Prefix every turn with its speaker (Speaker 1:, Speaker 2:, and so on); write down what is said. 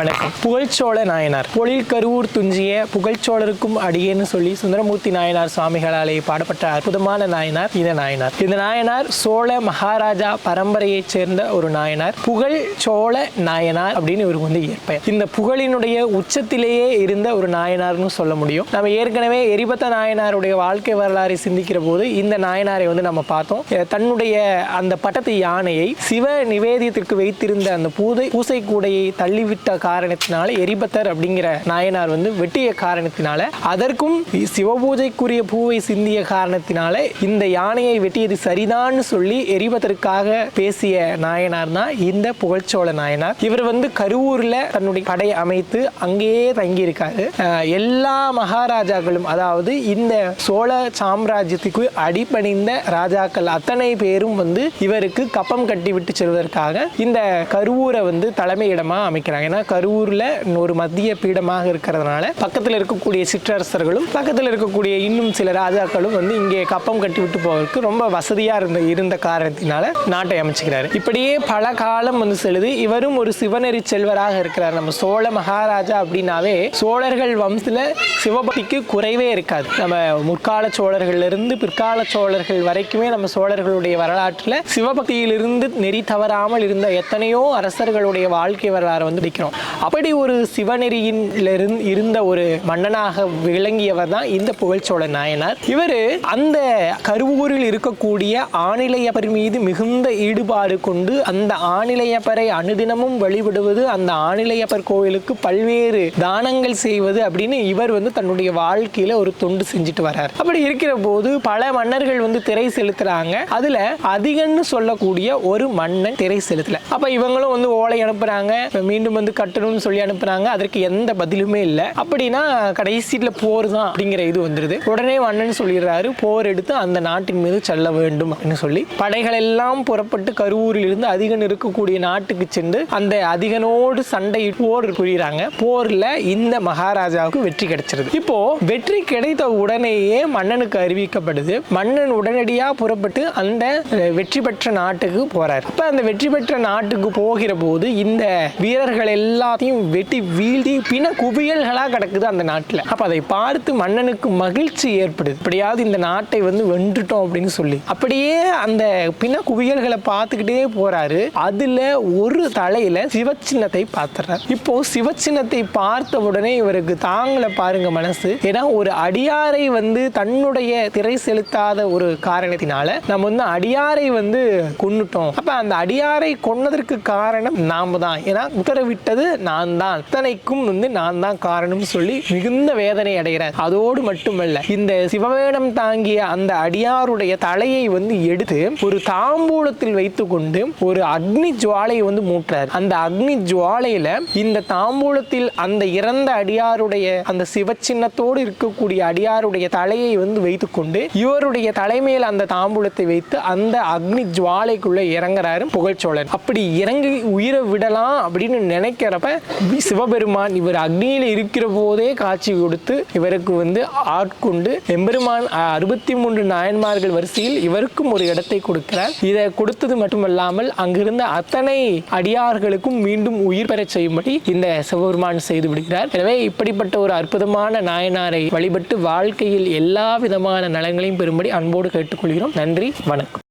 Speaker 1: வணக்கம் புகழ்ச்சோழ நாயனார். பொழில் கருவூர் துஞ்சிய புகழ்ச்சோழருக்கும் அடியேன்னு சொல்லி சுந்தரமூர்த்தி நாயனார் சுவாமிகளாலே பாடப்பட்ட அற்புதமான நாயனார் இந்த நாயனார். இந்த நாயனார் சோழ மகாராஜா பரம்பரையைச் சேர்ந்த ஒரு நாயனார். புகழ் சோழ நாயனார் அப்படின்னு இவருக்கு வந்து இயற்பெயர். இந்த புகழினுடைய உச்சத்திலேயே இருந்த ஒரு நாயனார்னு சொல்ல முடியும். நம்ம ஏற்கனவே எரிபத்த நாயனாருடைய வாழ்க்கை வரலாறை சிந்திக்கிற போது இந்த நாயனாரை வந்து நம்ம பார்த்தோம். தன்னுடைய அந்த பட்டத்து யானையை சிவ நிவேதியத்திற்கு வைத்திருந்த அந்த பூதை பூசை கூடையை தள்ளிவிட்ட காரணத்தினால எரிபத்தர் அப்படிங்கிற நாயனார் வந்து வெட்டிய காரணத்தினால அதற்கும் சிவபூஜைக்குரிய பூவை சிந்திய காரணத்தினால இந்த யானையை வெட்டியது சரிதான்னு சொல்லி எரிபத்தருக்காக பேசிய நாயனார் தான் இந்த புகழ்ச்சோழ நாயனார். இவர் வந்து கருவூரில் தன்னுடைய படை அமைத்து அங்கேயே தங்கியிருக்காரு. எல்லா மகாராஜாக்களும் அதாவது இந்த சோழ சாம்ராஜ்யத்துக்கு அடிபணிந்த ராஜாக்கள் அத்தனை பேரும் வந்து இவருக்கு கப்பம் கட்டி விட்டு செல்வதற்காக இந்த கருவூரை வந்து தலைமையிடமாக அமைக்கிறாங்க. ஏன்னா கரூரில் ஒரு மத்திய பீடமாக இருக்கிறதுனால பக்கத்தில் இருக்கக்கூடிய சிற்றரசர்களும் பக்கத்தில் இருக்கக்கூடிய இன்னும் சில ராஜாக்களும் வந்து இங்கே கப்பம் கட்டி விட்டு போவதற்கு ரொம்ப வசதியாக இருந்த இருந்த காரணத்தினால நாட்டை அமைச்சுக்கிறாரு. இப்படியே பல காலம் வந்து செலுது இவரும் ஒரு சிவநெறி செல்வராக இருக்கிறார். நம்ம சோழ மகாராஜா அப்படின்னாவே சோழர்கள் வம்சத்தில் சிவபக்திக்கு குறைவே இருக்காது. நம்ம முற்கால சோழர்கள்லேருந்து பிற்கால சோழர்கள் வரைக்குமே நம்ம சோழர்களுடைய வரலாற்றில் சிவபக்தியிலிருந்து நெறி தவறாமல் இருந்த எத்தனையோ அரசர்களுடைய வாழ்க்கை வரலாறு வந்து நிற்கிறோம். அப்படி ஒரு சிவநெறியின் இருந்த ஒரு மன்னனாக விளங்கியவர் தான் இந்த புகழ்ச்சோழ நாயனார். இவர் அந்த கருவூரில் இருக்கக்கூடிய ஆணிலையப்பர் மீது மிகுந்த ஈடுபாடு கொண்டு அந்த ஆணிலையப்பரை அனுதினமும் வழிபடுவது அந்த ஆணிலையப்பர் கோவிலுக்கு பல்வேறு தானங்கள் செய்வது அப்படின்னு இவர் வந்து தன்னுடைய வாழ்க்கையில ஒரு தொண்டு செஞ்சுட்டு வர்றார். அப்படி இருக்கிற போது பல மன்னர்கள் வந்து திரை செலுத்துறாங்க. அதுல அதிகன்னு சொல்லக்கூடிய ஒரு மன்னன் திரை செலுத்தல. அப்ப இவங்களும் வந்து ஓலை அனுப்புறாங்க. மீண்டும் வந்து கட்டணும் கட்டணும்னு சொல்லி அனுப்புறாங்க அதற்கு எந்த பதிலுமே இல்லை. அப்படின்னா கடைசியில் போர் தான் அப்படிங்கிற இது வந்துருது. உடனே மன்னன் சொல்லிடுறாரு போர் எடுத்து அந்த நாட்டின் மீது செல்ல வேண்டும் அப்படின்னு சொல்லி. படைகள் எல்லாம் புறப்பட்டு கருவூரில் இருந்து அதிகன் இருக்கக்கூடிய நாட்டுக்கு சென்று அந்த அதிகனோடு சண்டை போர் புரியுறாங்க. போர்ல இந்த மகாராஜாவுக்கு வெற்றி கிடைச்சிருது. இப்போ வெற்றி கிடைத்த உடனேயே மன்னனுக்கு அறிவிக்கப்படுது. மன்னன் உடனடியாக புறப்பட்டு அந்த வெற்றி பெற்ற நாட்டுக்கு போறார். அப்ப அந்த வெற்றி பெற்ற நாட்டுக்கு போகிற போது இந்த வீரர்கள் எல்லாத்தையும் வெட்டி வீழ்த்தி பின குவியல்களா கிடக்குது அந்த நாட்டுல. அப்ப அதை பார்த்து மன்னனுக்கு மகிழ்ச்சி ஏற்படுது. இப்படியாவது இந்த நாட்டை வந்து வென்றுட்டோம் அப்படின்னு சொல்லி. அப்படியே அந்த பின குவியல்களை பார்த்துக்கிட்டே போறாரு. அதுல ஒரு தலையில சிவச்சின்னத்தை பார்த்துறாரு. இப்போ சிவச்சின்னத்தை பார்த்த உடனே இவருக்கு தாங்கள பாருங்க மனசு. ஏன்னா ஒரு அடியாரை வந்து தன்னுடைய திரை செலுத்தாத ஒரு காரணத்தினால நம்ம வந்து அடியாரை வந்து கொன்னுட்டோம். அப்ப அந்த அடியாரை கொன்னதற்கு காரணம் நாம தான். ஏன்னா உத்தரவிட்டது நான் தான் அத்தனைக்கும் வந்து நான் தான் காரணம் சொல்லி மிகுந்த வேதனை அடைகிறார் அதோடு மட்டுமல்ல இந்த சிவவேடம் தாங்கிய அந்த அடியாருடைய தலையை வந்து எடுத்து ஒரு தாம்பூலத்தில் வைத்துக்கொண்டு ஒரு அக்னி ஜுவாலையை வந்து மூட்டுறார். அந்த அக்னி ஜுவாலையில இந்த தாம்பூலத்தில் அந்த இறந்த அடியாருடைய அந்த சிவச்சின்னத்தோடு இருக்கக்கூடிய அடியாருடைய தலையை வந்து வைத்துக்கொண்டு இவருடைய தலைமையில் அந்த தாம்பூலத்தை வைத்து அந்த அக்னி ஜுவாலைக்குள்ள இறங்குறாரு புகழ்ச்சோழன் அப்படி இறங்கி உயிரை விடலாம் அப்படின்னு நினைக்கிறப்ப சிவபெருமான் இவர் அக்னியில் இருக்கிற போதே காட்சி கொடுத்து இவருக்கு வந்து ஆட்கொண்டு எம்பெருமான் அறுபத்தி மூன்று நாயன்மார்கள் வரிசையில் இவருக்கும் ஒரு இடத்தை கொடுக்கிறார். இதை கொடுத்தது மட்டுமல்லாமல் அங்கிருந்த அத்தனை அடியார்களுக்கும் மீண்டும் உயிர் பெறச் செய்யும்படி இந்த சிவபெருமான் செய்து விடுகிறார். எனவே இப்படிப்பட்ட ஒரு அற்புதமான நாயனாரை வழிபட்டு வாழ்க்கையில் எல்லா விதமான நலன்களையும் பெறும்படி அன்போடு கேட்டுக்கொள்கிறோம். நன்றி வணக்கம்.